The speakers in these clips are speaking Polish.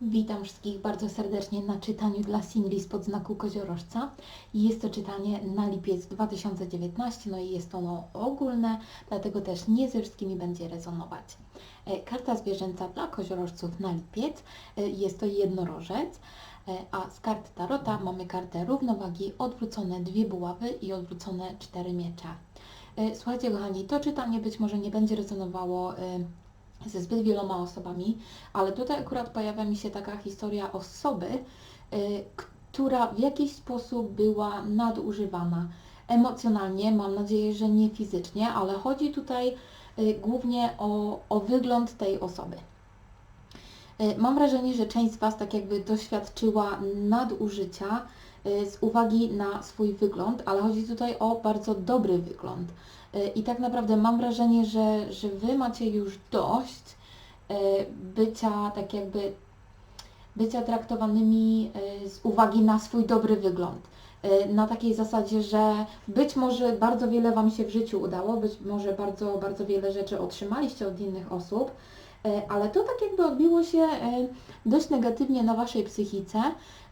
Witam wszystkich bardzo serdecznie na czytaniu dla singli spod znaku koziorożca. Jest to czytanie na lipiec 2019, no i jest ono ogólne, dlatego też nie ze wszystkimi będzie rezonować. E, Karta zwierzęca dla koziorożców na lipiec e, jest to jednorożec, e, a z kart Tarota mamy kartę równowagi, odwrócone dwie buławy i odwrócone cztery miecze. Słuchajcie kochani, to czytanie być może nie będzie rezonowało ze zbyt wieloma osobami, ale tutaj akurat pojawia mi się taka historia osoby, y, która w jakiś sposób była nadużywana emocjonalnie, mam nadzieję, że nie fizycznie, ale chodzi tutaj y, głównie o, o wygląd tej osoby. Y, Mam wrażenie, że część z Was tak jakby doświadczyła nadużycia z uwagi na swój wygląd, ale chodzi tutaj o bardzo dobry wygląd. Y, I tak naprawdę mam wrażenie, że, że Wy macie już dość y, bycia tak jakby bycia traktowanymi y, z uwagi na swój dobry wygląd. Y, Na takiej zasadzie, że być może bardzo wiele Wam się w życiu udało, być może bardzo, bardzo wiele rzeczy otrzymaliście od innych osób, y, ale to tak jakby odbiło się y, dość negatywnie na Waszej psychice,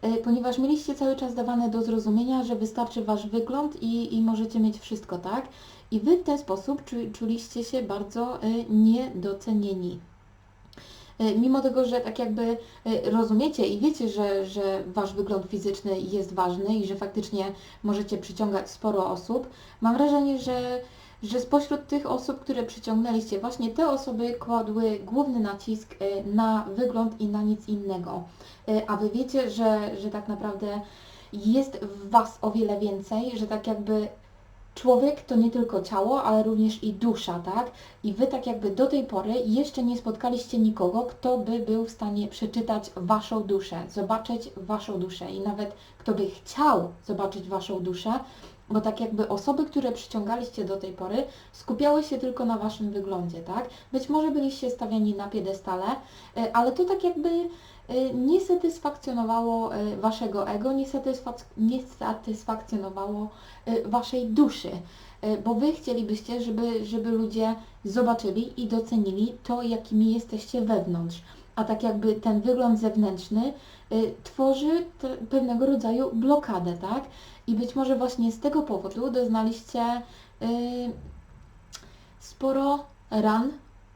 y, ponieważ mieliście cały czas dawane do zrozumienia, że wystarczy Wasz wygląd i, i możecie mieć wszystko, tak? I Wy w ten sposób czu, czuliście się bardzo niedocenieni. Mimo tego, że tak jakby rozumiecie i wiecie, że, że Wasz wygląd fizyczny jest ważny i że faktycznie możecie przyciągać sporo osób, mam wrażenie, że, że spośród tych osób, które przyciągnęliście, właśnie te osoby kładły główny nacisk y, na wygląd i na nic innego. Y, A Wy wiecie, że, że tak naprawdę jest w Was o wiele więcej, że tak jakby człowiek to nie tylko ciało, ale również i dusza, tak? I Wy tak jakby do tej pory jeszcze nie spotkaliście nikogo, kto by był w stanie przeczytać Waszą duszę, zobaczyć Waszą duszę i nawet kto by chciał zobaczyć Waszą duszę, bo tak jakby osoby, które przyciągaliście do tej pory, skupiały się tylko na Waszym wyglądzie, tak? Być może byliście stawiani na piedestale, y, ale to tak jakby y, nie satysfakcjonowało y, Waszego ego, nie, satysfak- nie satysfakcjonowało Waszej duszy, bo Wy chcielibyście, żeby, żeby ludzie zobaczyli i docenili to, jakimi jesteście wewnątrz. A tak jakby ten wygląd zewnętrzny y, tworzy te, pewnego rodzaju blokadę, tak? I być może właśnie z tego powodu doznaliście y, sporo ran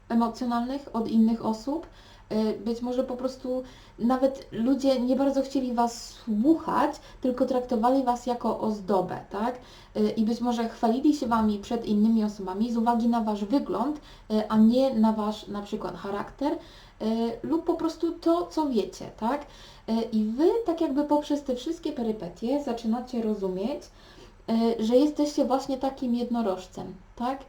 emocjonalnych od innych osób. Y, Być może po prostu nawet ludzie nie bardzo chcieli Was słuchać, tylko traktowali Was jako ozdobę, tak? Y, I być może chwalili się Wami przed innymi osobami z uwagi na Wasz wygląd, y, a nie na Wasz na przykład charakter lub po prostu to, co wiecie, tak? I Wy tak jakby poprzez te wszystkie perypetie zaczynacie rozumieć, że jesteście właśnie takim jednorożcem, tak?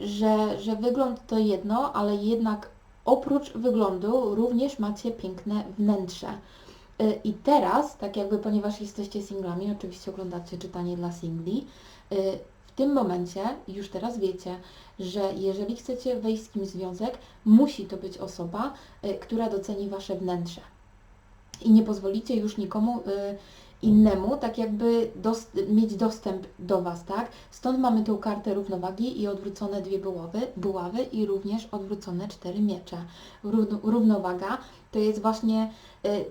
Że, że wygląd to jedno, ale jednak oprócz wyglądu również macie piękne wnętrze. Y, I teraz, tak jakby ponieważ jesteście singlami, oczywiście oglądacie czytanie dla singli, y, w tym momencie już teraz wiecie, że jeżeli chcecie wejść z kimś w związek, musi to być osoba, y, która doceni Wasze wnętrze. I nie pozwolicie już nikomu innemu tak jakby mieć dostęp do Was, tak? Stąd mamy tą kartę równowagi i odwrócone dwie buławy, buławy i również odwrócone cztery miecze. Równo, równowaga to jest właśnie y,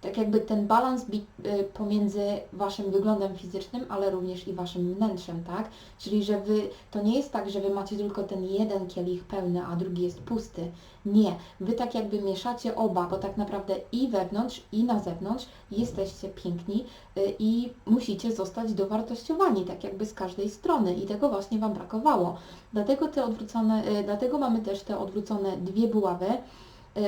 tak jakby ten balans y, pomiędzy Waszym wyglądem fizycznym, ale również i Waszym wnętrzem, tak? Czyli, że Wy, to nie jest tak, że Wy macie tylko ten jeden kielich pełny, a drugi jest pusty. Nie, Wy tak jakby mieszacie oba, bo tak naprawdę i wewnątrz, i na zewnątrz jesteście piękni y, i musicie zostać dowartościowani, tak jakby z każdej strony i tego właśnie Wam brakowało. Dlatego te odwrócone, y, dlatego mamy też te odwrócone dwie buławy,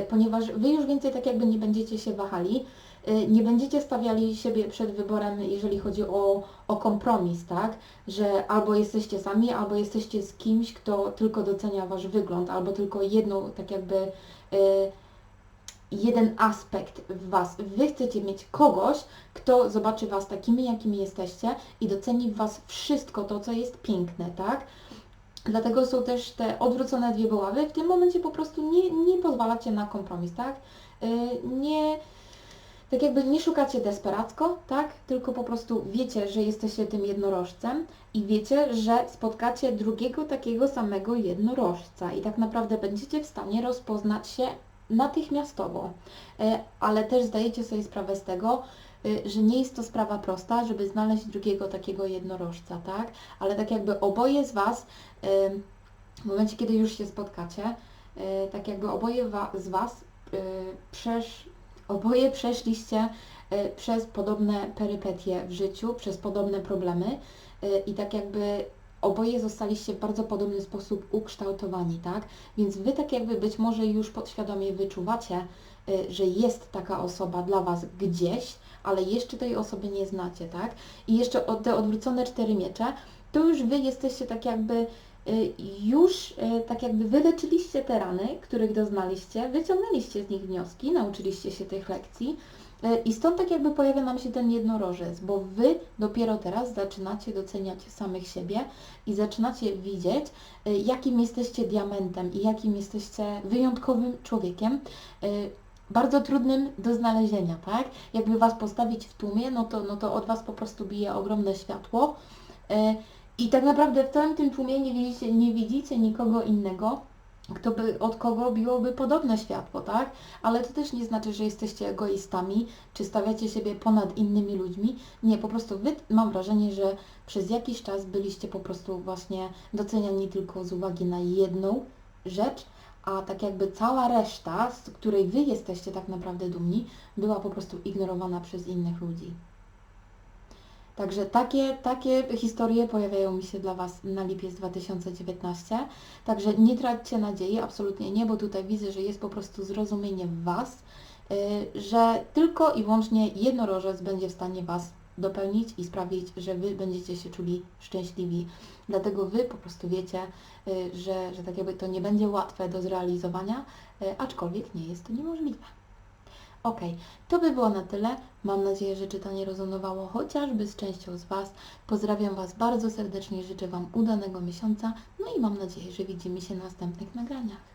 ponieważ Wy już więcej tak jakby nie będziecie się wahali, y, nie będziecie stawiali siebie przed wyborem, jeżeli chodzi o, o kompromis, tak? Że albo jesteście sami, albo jesteście z kimś, kto tylko docenia Wasz wygląd, albo tylko jedną, tak jakby y, jeden aspekt w Was. Wy chcecie mieć kogoś, kto zobaczy Was takimi, jakimi jesteście i doceni w Was wszystko to, co jest piękne, tak? Dlatego są też te odwrócone dwie buławy. W tym momencie po prostu nie, nie pozwalacie na kompromis, tak? Y, Nie, tak jakby nie szukacie desperacko, tak? Tylko po prostu wiecie, że jesteście tym jednorożcem i wiecie, że spotkacie drugiego takiego samego jednorożca i tak naprawdę będziecie w stanie rozpoznać się natychmiastowo, E, ale też zdajecie sobie sprawę z tego, y, że nie jest to sprawa prosta, żeby znaleźć drugiego takiego jednorożca, tak? Ale tak jakby oboje z Was, w momencie kiedy już się spotkacie, y, tak jakby oboje z Was przesz, oboje przeszliście przez podobne perypetie w życiu, przez podobne problemy i tak jakby oboje zostaliście w bardzo podobny sposób ukształtowani, tak? Więc Wy tak jakby być może już podświadomie wyczuwacie, y, że jest taka osoba dla Was gdzieś, ale jeszcze tej osoby nie znacie, tak? I jeszcze te odwrócone cztery miecze, to już Wy jesteście tak jakby y, już y, tak jakby wyleczyliście te rany, których doznaliście, wyciągnęliście z nich wnioski, nauczyliście się tych lekcji i stąd tak jakby pojawia nam się ten jednorożec, bo Wy dopiero teraz zaczynacie doceniać samych siebie i zaczynacie widzieć, y, jakim jesteście diamentem i jakim jesteście wyjątkowym człowiekiem, y, bardzo trudnym do znalezienia, tak? Jakby Was postawić w tłumie, no to, no to od Was po prostu bije ogromne światło i tak naprawdę w całym tym tłumie nie widzicie, nie widzicie nikogo innego, kto by, od kogo biłoby podobne światło, tak? Ale to też nie znaczy, że jesteście egoistami, czy stawiacie siebie ponad innymi ludźmi. Nie, po prostu Wy, mam wrażenie, że przez jakiś czas byliście po prostu właśnie doceniani tylko z uwagi na jedną rzecz, a tak jakby cała reszta, z której Wy jesteście tak naprawdę dumni, była po prostu ignorowana przez innych ludzi. Także takie, takie historie pojawiają mi się dla Was na lipiec 2019. Także nie traćcie nadziei, absolutnie nie, bo tutaj widzę, że jest po prostu zrozumienie w Was, y, że tylko i wyłącznie jednorożec będzie w stanie Was dopełnić i sprawić, że Wy będziecie się czuli szczęśliwi. Dlatego Wy po prostu wiecie, y, że, że tak jakby to nie będzie łatwe do zrealizowania, y, aczkolwiek nie jest to niemożliwe. Ok, to by było na tyle. Mam nadzieję, że czytanie rezonowało chociażby z częścią z Was. Pozdrawiam Was bardzo serdecznie, życzę Wam udanego miesiąca, no i mam nadzieję, że widzimy się na następnych nagraniach.